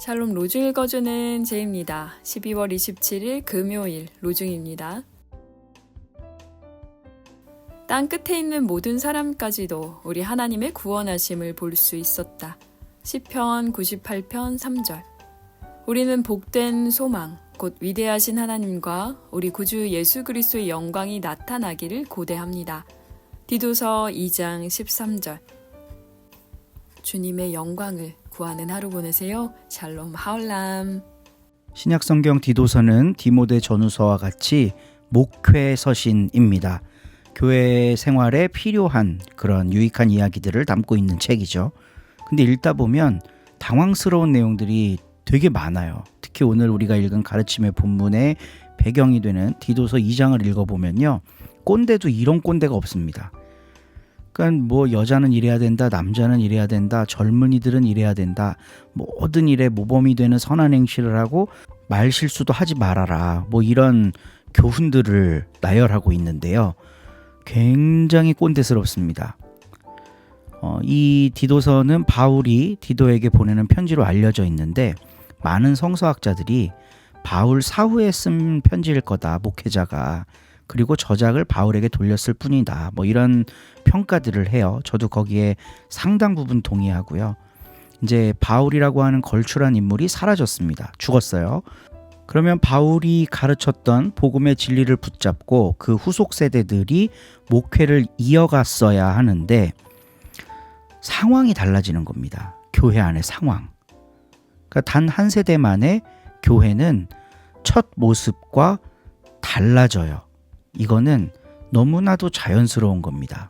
샬롬 로중 읽어주는 제입니다. 12월 27일 금요일 로중입니다. 땅 끝에 있는 모든 사람까지도 우리 하나님의 구원하심을 볼 수 있었다. 시편 98편 3절. 우리는 복된 소망, 곧 위대하신 하나님과 우리 구주 예수 그리스도의 영광이 나타나기를 고대합니다. 디도서 2장 13절. 주님의 영광을 구하는 하루 보내세요. 샬롬 하울람. 신약 성경 디도서는 디모데 전후서와 같이 목회 서신입니다. 교회 생활에 필요한 그런 유익한 이야기들을 담고 있는 책이죠. 근데 읽다 보면 당황스러운 내용들이 되게 많아요. 특히 오늘 우리가 읽은 가르침의 본문의 배경이 되는 디도서 2장을 읽어보면요. 꼰대도 이런 꼰대가 없습니다. 그러니까 뭐 여자는 이래야 된다, 남자는 이래야 된다, 젊은이들은 이래야 된다, 모든 일에 모범이 되는 선한 행실을 하고 말 실수도 하지 말아라. 뭐 이런 교훈들을 나열하고 있는데요. 굉장히 꼰대스럽습니다. 어, 이 디도서는 바울이 디도에게 보내는 편지로 알려져 있는데 많은 성서학자들이 바울 사후에 쓴 편지일 거다 목회자가 그리고 저작을 바울에게 돌렸을 뿐이다 뭐 이런 평가들을 해요. 저도 거기에 상당 부분 동의하고요. 이제 바울이라고 하는 걸출한 인물이 사라졌습니다. 죽었어요. 그러면 바울이 가르쳤던 복음의 진리를 붙잡고 그 후속 세대들이 목회를 이어갔어야 하는데 상황이 달라지는 겁니다. 교회 안의 상황. 그러니까 단 한 세대만에 교회는 첫 모습과 달라져요. 이거는 너무나도 자연스러운 겁니다.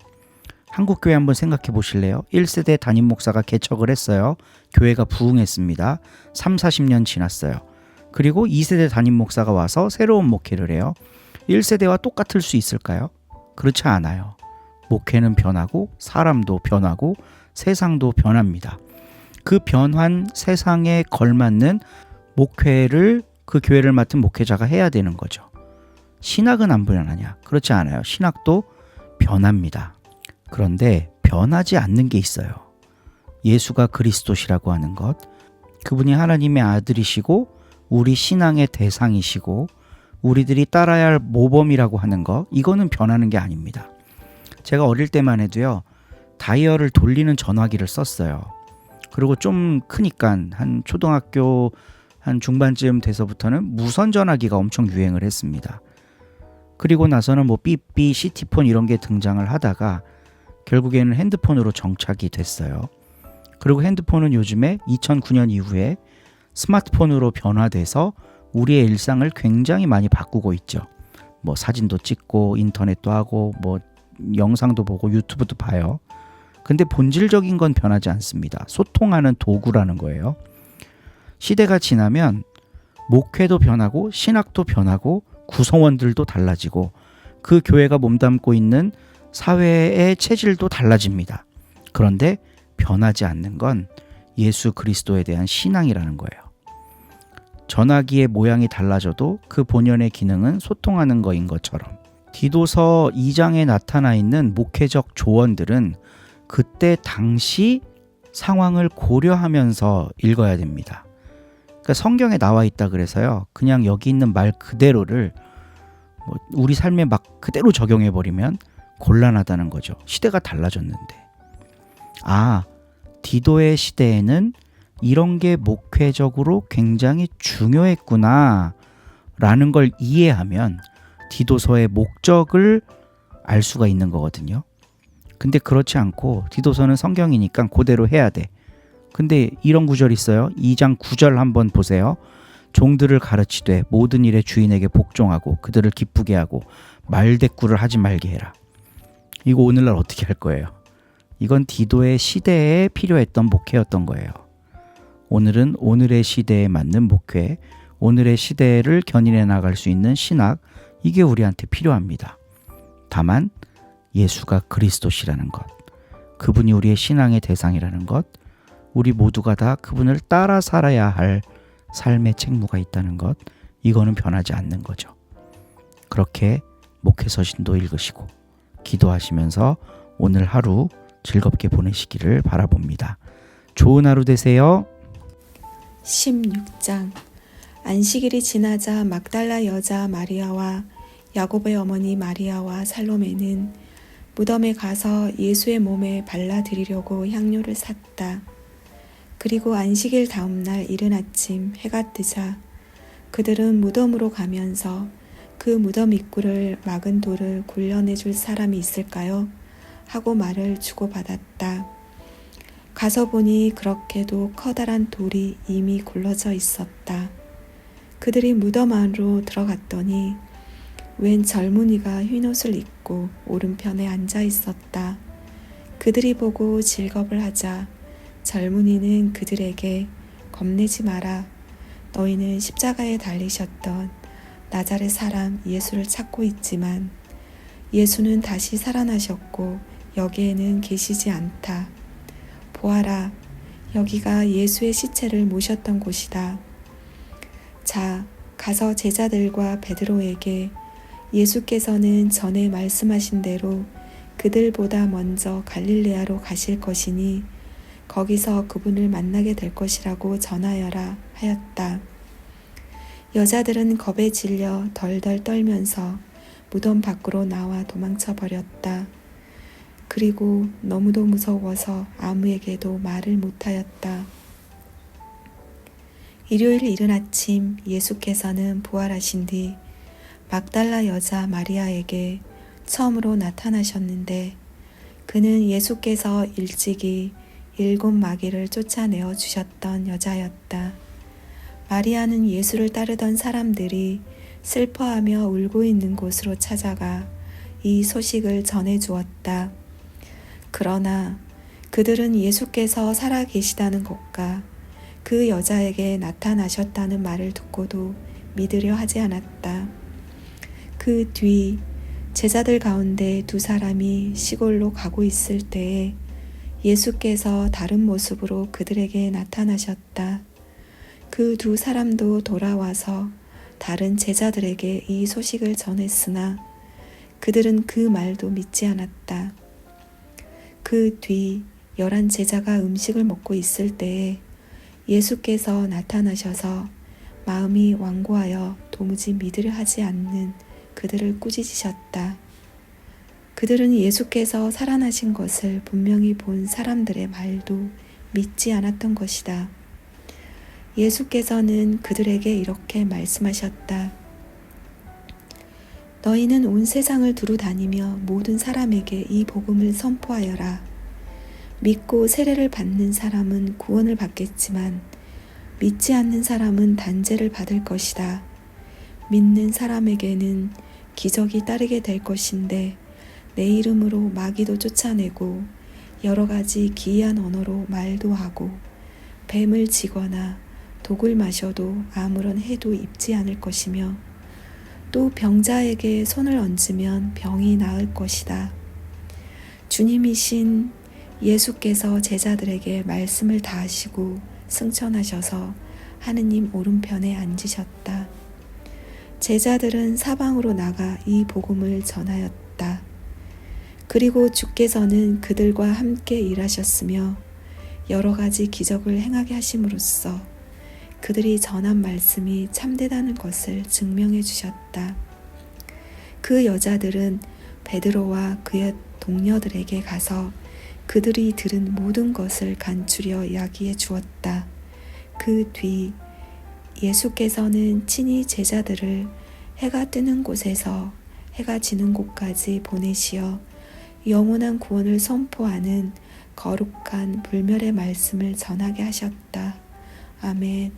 한국 교회 한번 생각해 보실래요? 1세대 담임 목사가 개척을 했어요. 교회가 부흥했습니다. 3, 40년 지났어요. 그리고 2세대 담임 목사가 와서 새로운 목회를 해요. 1세대와 똑같을 수 있을까요? 그렇지 않아요. 목회는 변하고 사람도 변하고 세상도 변합니다. 그 변한 세상에 걸맞는 목회를 그 교회를 맡은 목회자가 해야 되는 거죠. 신학은 안 변하냐? 그렇지 않아요. 신학도 변합니다. 그런데 변하지 않는 게 있어요. 예수가 그리스도시라고 하는 것, 그분이 하나님의 아들이시고 우리 신앙의 대상이시고 우리들이 따라야 할 모범이라고 하는 것, 이거는 변하는 게 아닙니다. 제가 어릴 때만 해도요, 다이얼을 돌리는 전화기를 썼어요. 그리고 좀 크니까 한 초등학교 한 중반쯤 돼서부터는 무선 전화기가 엄청 유행을 했습니다. 그리고 나서는 뭐 삐삐, 시티폰 이런 게 등장을 하다가 결국에는 핸드폰으로 정착이 됐어요. 그리고 핸드폰은 요즘에 2009년 이후에 스마트폰으로 변화돼서 우리의 일상을 굉장히 많이 바꾸고 있죠. 뭐 사진도 찍고 인터넷도 하고 뭐 영상도 보고 유튜브도 봐요. 근데 본질적인 건 변하지 않습니다. 소통하는 도구라는 거예요. 시대가 지나면 목회도 변하고 신학도 변하고 구성원들도 달라지고 그 교회가 몸담고 있는 사회의 체질도 달라집니다. 그런데 변하지 않는 건 예수 그리스도에 대한 신앙이라는 거예요. 전화기의 모양이 달라져도 그 본연의 기능은 소통하는 거인 것처럼 디도서 2장에 나타나 있는 목회적 조언들은 그때 당시 상황을 고려하면서 읽어야 됩니다. 그러니까 성경에 나와 있다 그래서요. 그냥 여기 있는 말 그대로를 뭐 우리 삶에 막 그대로 적용해 버리면 곤란하다는 거죠. 시대가 달라졌는데. 아, 디도의 시대에는 이런 게 목회적으로 굉장히 중요했구나. 라는 걸 이해하면 디도서의 목적을 알 수가 있는 거거든요. 근데 그렇지 않고 디도서는 성경이니까 그대로 해야 돼. 근데 이런 구절 있어요. 2장 9절 한번 보세요. 종들을 가르치되 모든 일에 주인에게 복종하고 그들을 기쁘게 하고 말대꾸를 하지 말게 해라. 이거 오늘날 어떻게 할 거예요? 이건 디도의 시대에 필요했던 목회였던 거예요. 오늘은 오늘의 시대에 맞는 목회, 오늘의 시대를 견인해 나갈 수 있는 신학, 이게 우리한테 필요합니다. 다만 예수가 그리스도시라는 것, 그분이 우리의 신앙의 대상이라는 것, 우리 모두가 다 그분을 따라 살아야 할 삶의 책무가 있다는 것, 이거는 변하지 않는 거죠. 그렇게 목회서 신도 읽으시고 기도하시면서 오늘 하루 즐겁게 보내시기를 바라봅니다. 좋은 하루 되세요. 16장 안식일이 지나자 막달라 여자 마리아와 야곱의 어머니 마리아와 살로메는 무덤에 가서 예수의 몸에 발라드리려고 향료를 샀다. 그리고 안식일 다음 날 이른 아침 해가 뜨자 그들은 무덤으로 가면서 그 무덤 입구를 막은 돌을 굴려내 줄 사람이 있을까요? 하고 말을 주고받았다. 가서 보니 그렇게도 커다란 돌이 이미 굴러져 있었다. 그들이 무덤 안으로 들어갔더니 웬 젊은이가 흰 옷을 입고 오른편에 앉아 있었다. 그들이 보고 질겁을 하자 젊은이는 그들에게 겁내지 마라. 너희는 십자가에 달리셨던 나자렛 사람 예수를 찾고 있지만 예수는 다시 살아나셨고 여기에는 계시지 않다. 보아라, 여기가 예수의 시체를 모셨던 곳이다. 자, 가서 제자들과 베드로에게 예수께서는 전에 말씀하신 대로 그들보다 먼저 갈릴레아로 가실 것이니 거기서 그분을 만나게 될 것이라고 전하여라 하였다. 여자들은 겁에 질려 덜덜 떨면서 무덤 밖으로 나와 도망쳐 버렸다. 그리고 너무도 무서워서 아무에게도 말을 못하였다. 일요일 이른 아침 예수께서는 부활하신 뒤 막달라 여자 마리아에게 처음으로 나타나셨는데 그는 예수께서 일찍이 일곱 마귀를 쫓아내어 주셨던 여자였다. 마리아는 예수를 따르던 사람들이 슬퍼하며 울고 있는 곳으로 찾아가 이 소식을 전해 주었다. 그러나 그들은 예수께서 살아 계시다는 것과 그 여자에게 나타나셨다는 말을 듣고도 믿으려 하지 않았다. 그 뒤 제자들 가운데 두 사람이 시골로 가고 있을 때에 예수께서 다른 모습으로 그들에게 나타나셨다. 그 두 사람도 돌아와서 다른 제자들에게 이 소식을 전했으나 그들은 그 말도 믿지 않았다. 그 뒤 열한 제자가 음식을 먹고 있을 때에 예수께서 나타나셔서 마음이 완고하여 도무지 믿으려 하지 않는 그들을 꾸짖으셨다. 그들은 예수께서 살아나신 것을 분명히 본 사람들의 말도 믿지 않았던 것이다. 예수께서는 그들에게 이렇게 말씀하셨다. 너희는 온 세상을 두루 다니며 모든 사람에게 이 복음을 선포하여라. 믿고 세례를 받는 사람은 구원을 받겠지만 믿지 않는 사람은 단죄를 받을 것이다. 믿는 사람에게는 기적이 따르게 될 것인데 내 이름으로 마귀도 쫓아내고 여러 가지 기이한 언어로 말도 하고 뱀을 지거나 독을 마셔도 아무런 해도 입지 않을 것이며 또 병자에게 손을 얹으면 병이 나을 것이다. 주님이신 예수께서 제자들에게 말씀을 다 하시고 승천하셔서 하느님 오른편에 앉으셨다. 제자들은 사방으로 나가 이 복음을 전하였다. 그리고 주께서는 그들과 함께 일하셨으며 여러 가지 기적을 행하게 하심으로써 그들이 전한 말씀이 참되다는 것을 증명해 주셨다. 그 여자들은 베드로와 그의 동료들에게 가서 그들이 들은 모든 것을 간추려 이야기해 주었다. 그 뒤 예수께서는 친히 제자들을 해가 뜨는 곳에서 해가 지는 곳까지 보내시어 영원한 구원을 선포하는 거룩한 불멸의 말씀을 전하게 하셨다. 아멘.